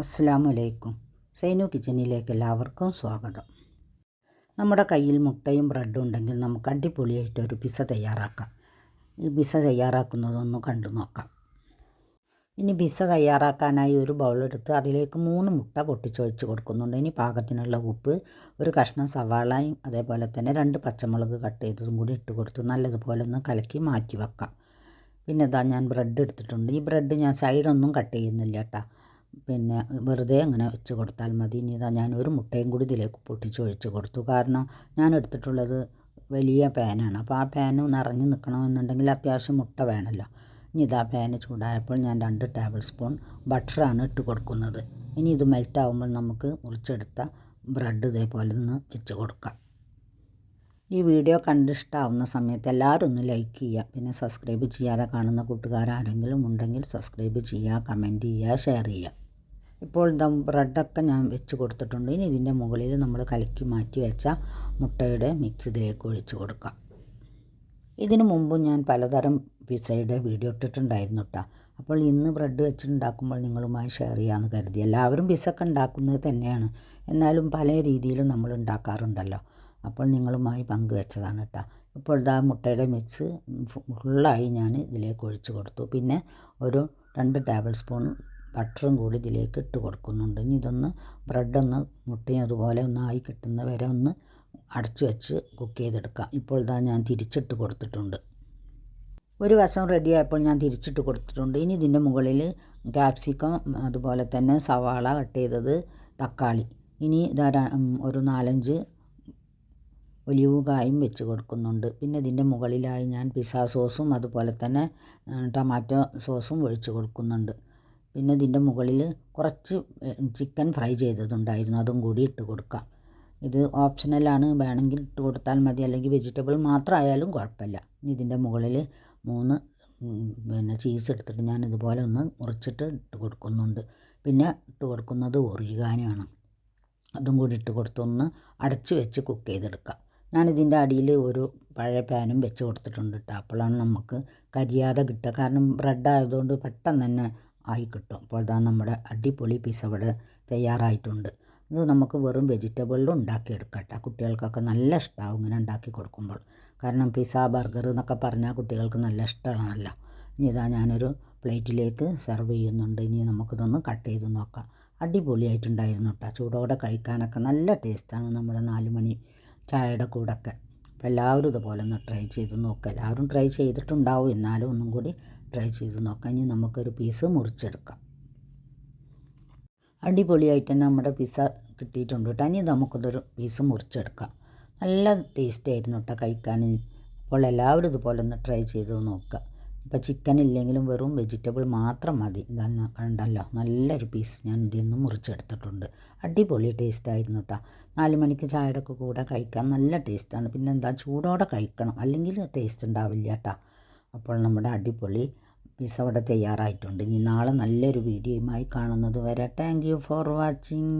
അസ്സാം വലൈക്കും സൈനു കിച്ചണിലേക്ക് എല്ലാവർക്കും സ്വാഗതം. നമ്മുടെ കയ്യിൽ മുട്ടയും ബ്രെഡും ഉണ്ടെങ്കിൽ നമുക്ക് അടിപൊളിയായിട്ട് ഒരു പിസ്സ തയ്യാറാക്കാം. ഈ പിസ തയ്യാറാക്കുന്നതൊന്ന് കണ്ടു നോക്കാം. ഇനി പിസ തയ്യാറാക്കാനായി ഒരു ബൗളെടുത്ത് അതിലേക്ക് മൂന്ന് മുട്ട പൊട്ടിച്ചൊഴിച്ച് കൊടുക്കുന്നുണ്ട്. ഇനി പാകത്തിനുള്ള ഉപ്പ് ഒരു കഷ്ണം സവാളയും അതേപോലെ തന്നെ രണ്ട് പച്ചമുളക് കട്ട് ചെയ്തതും കൂടി ഇട്ട് കൊടുത്ത് നല്ലതുപോലെ ഒന്ന് കലക്കി മാറ്റി വെക്കാം. പിന്നെ ഇതാ ഞാൻ ബ്രെഡ് എടുത്തിട്ടുണ്ട്. ഈ ബ്രെഡ് ഞാൻ സൈഡൊന്നും കട്ട് ചെയ്യുന്നില്ല കേട്ടോ. പിന്നെ വെറുതെ അങ്ങനെ വെച്ച് കൊടുത്താൽ മതി. ഇനി ഇതാ ഞാൻ ഒരു മുട്ടയും കൂടി ഇതിലേക്ക് പൊട്ടിച്ച് ഒഴിച്ച് കൊടുത്തു. കാരണം ഞാൻ എടുത്തിട്ടുള്ളത് വലിയ പാനാണ്. അപ്പോൾ ആ പാന് നിറഞ്ഞ് നിൽക്കണമെന്നുണ്ടെങ്കിൽ അത്യാവശ്യം മുട്ട വേണമല്ലോ. ഇനി ഇതാ പാന് ചൂടായപ്പോൾ ഞാൻ രണ്ട് ടേബിൾ സ്പൂൺ ബട്ടറാണ് ഇട്ട് കൊടുക്കുന്നത്. ഇനി ഇത് മെൽറ്റ് ആകുമ്പോൾ നമുക്ക് മുറിച്ചെടുത്ത ബ്രെഡ് ഇതേപോലെ ഒന്ന് വെച്ച് കൊടുക്കാം. ഈ വീഡിയോ കണ്ടിഷ്ടാവുന്ന സമയത്ത് എല്ലാവരും ഒന്ന് ലൈക്ക് ചെയ്യുക. പിന്നെ സബ്സ്ക്രൈബ് ചെയ്യാതെ കാണുന്ന കൂട്ടുകാരാരെങ്കിലും ഉണ്ടെങ്കിൽ സബ്സ്ക്രൈബ് ചെയ്യുക കമന്റ് ചെയ്യുക ഷെയർ ചെയ്യുക. ഇപ്പോൾ ദം ബ്രെഡൊക്കെ ഞാൻ വെച്ച് കൊടുത്തിട്ടുണ്ട്. ഇനി ഇതിന്റെ മുകളിൽ നമ്മൾ കലക്കി മാറ്റി വെച്ച മുട്ടയുടെ മിക്സ് ഇതിലേക്ക് ഒഴിച്ച് കൊടുക്കാം. ഇതിനു മുമ്പ് ഞാൻ പലതരം പിസയുടെ വീഡിയോ ഇട്ടിട്ടുണ്ടായിരുന്നു കേട്ടോ അപ്പോൾ ഇന്ന് ബ്രെഡ് വെച്ചിട്ടുണ്ടാക്കുമ്പോൾ നിങ്ങളുമായി ഷെയർ ചെയ്യാമെന്ന് കരുതി. എല്ലാവരും പിസൊക്കെ ഉണ്ടാക്കുന്നത് തന്നെയാണ്. എന്നാലും പല രീതിയിലും നമ്മൾ ഉണ്ടാക്കാറുണ്ടല്ലോ. അപ്പോൾ നിങ്ങളുമായി പങ്കുവെച്ചതാണ് കേട്ടോ ഇപ്പോൾ ഇതാ മുട്ടയുടെ മിക്സ് ഫുള്ളായി ഞാൻ ഇതിലേക്ക് ഒഴിച്ച് കൊടുത്തു. പിന്നെ ഒരു രണ്ട് ടേബിൾ സ്പൂൺ ബട്ടറും കൂടി ഇതിലേക്ക് ഇട്ട് കൊടുക്കുന്നുണ്ട്. ഇനി ഇതൊന്ന് ബ്രെഡൊന്ന് മുട്ടയും അതുപോലെ ഒന്ന് ആയി കിട്ടുന്ന വരെ ഒന്ന് അടച്ച് വെച്ച് കുക്ക് ചെയ്തെടുക്കാം. ഇപ്പോൾ ഇതാ ഞാൻ തിരിച്ചിട്ട് കൊടുത്തിട്ടുണ്ട്. ഒരു വശം റെഡി ആയപ്പോൾ ഞാൻ തിരിച്ചിട്ട് കൊടുത്തിട്ടുണ്ട്. ഇനി ഇതിന്റെ മുകളിൽ ക്യാപ്സിക്കം അതുപോലെ തന്നെ സവാള കട്ട് ചെയ്തത് തക്കാളി. ഇനി ഇതാ ഒരു നാലഞ്ച് ഒലിവ് കായും വെച്ച് കൊടുക്കുന്നുണ്ട്. പിന്നെ ഇതിന്റെ മുകളിലായി ഞാൻ പിസ്സ സോസും അതുപോലെ തന്നെ ടൊമാറ്റോ സോസും ഒഴിച്ച് കൊടുക്കുന്നുണ്ട്. പിന്നെ ഇതിന്റെ മുകളിൽ കുറച്ച് ചിക്കൻ ഫ്രൈ ചെയ്തതുണ്ടായിരുന്നു. അതും കൂടി ഇട്ട് കൊടുക്കാം. ഇത് ഓപ്ഷണലാണ് വേണമെങ്കിൽ ഇട്ട് കൊടുത്താൽ മതി. അല്ലെങ്കിൽ വെജിറ്റബിൾ മാത്രമായാലും കുഴപ്പമില്ല. ഇതിന്റെ മുകളിൽ മൂന്ന് പിന്നെ ചീസ് എടുത്തിട്ട് ഞാൻ ഇതുപോലെ ഒന്ന് മുറിച്ചിട്ട് ഇട്ട് കൊടുക്കുന്നുണ്ട്. പിന്നെ ഇട്ട് കൊടുക്കുന്നത് ഒറിഗാനാണ് അതും കൂടി ഇട്ട് കൊടുത്തൊന്ന് അടച്ച് വെച്ച് കുക്ക് ചെയ്തെടുക്കാം. ഞാനിതിന്റെ അടിയിൽ ഒരു പഴയ പാനും വെച്ച് കൊടുത്തിട്ടുണ്ട് കേട്ടോ. അപ്പോഴാണ് നമുക്ക് കരിയാതെ കിട്ടുക. കാരണം ബ്രെഡ് ആയതുകൊണ്ട് പെട്ടെന്ന് തന്നെ ആയി കിട്ടും അപ്പോൾ ഇതാ നമ്മുടെ അടിപൊളി പിസ്സ ഇവിടെ തയ്യാറായിട്ടുണ്ട്. ഇത് നമുക്ക് വെറും വെജിറ്റബിളിലും ഉണ്ടാക്കിയെടുക്കട്ടെ. കേട്ടോ കുട്ടികൾക്കൊക്കെ നല്ല ഇഷ്ടമാവും ഇങ്ങനെ ഉണ്ടാക്കി കൊടുക്കുമ്പോൾ. കാരണം പിസ ബർഗർ എന്നൊക്കെ പറഞ്ഞാൽ കുട്ടികൾക്ക് നല്ല ഇഷ്ടമാണല്ലോ. ഇനി ഇതാ ഞാനൊരു പ്ലേറ്റിലേക്ക് സെർവ് ചെയ്യുന്നുണ്ട്. ഇനി നമുക്കിതൊന്ന് കട്ട് ചെയ്ത് നോക്കാം. അടിപൊളിയായിട്ടുണ്ടായിരുന്നു കേട്ടോ ചൂടോടെ കഴിക്കാനൊക്കെ നല്ല ടേസ്റ്റാണ് നമ്മുടെ നാല് മണി ചായയുടെ കൂടെയൊക്കെ അപ്പോൾ എല്ലാവരും ഇതുപോലെ ഒന്ന് ട്രൈ ചെയ്ത് നോക്കുക എല്ലാവരും ട്രൈ ചെയ്തിട്ടുണ്ടാവും. എന്നാലും ഒന്നും കൂടി ട്രൈ ചെയ്ത് നോക്കാം. ഇനി നമുക്കൊരു പീസ് മുറിച്ചെടുക്കാം. അടിപൊളിയായിട്ട് തന്നെ നമ്മുടെ പിസ്സ കിട്ടിയിട്ടുണ്ട് കേട്ടോ. ഇനി നമുക്കിതൊരു പീസ് മുറിച്ചെടുക്കാം. നല്ല ടേസ്റ്റ് ആയിരുന്നു കേട്ടോ കഴിക്കാൻ. അപ്പോൾ എല്ലാവരും ഇതുപോലെ ഒന്ന് ട്രൈ ചെയ്ത് നോക്കുക. ഇപ്പോൾ ചിക്കൻ ഇല്ലെങ്കിലും വെറും വെജിറ്റബിൾ മാത്രം മതി. ഇതാണ് കണ്ടല്ലോ നല്ലൊരു പീസ് ഞാൻ ഇതിൽ നിന്ന് മുറിച്ചെടുത്തിട്ടുണ്ട്. അടിപൊളി ടേസ്റ്റ് ആയിരുന്നു കേട്ടോ. നാല് മണിക്ക് ചായയുടെ കൂടെ കഴിക്കാൻ നല്ല ടേസ്റ്റാണ് പിന്നെ എന്താ ചൂടോടെ കഴിക്കണം. അല്ലെങ്കിൽ ടേസ്റ്റ് ഉണ്ടാവില്ല കേട്ടോ. അപ്പോൾ നമ്മുടെ അടിപൊളി പിസ അവിടെ തയ്യാറായിട്ടുണ്ട്. ഇനി നാളെ നല്ലൊരു വീഡിയോയുമായി കാണുന്നത് വരെ താങ്ക് യു ഫോർ വാച്ചിങ്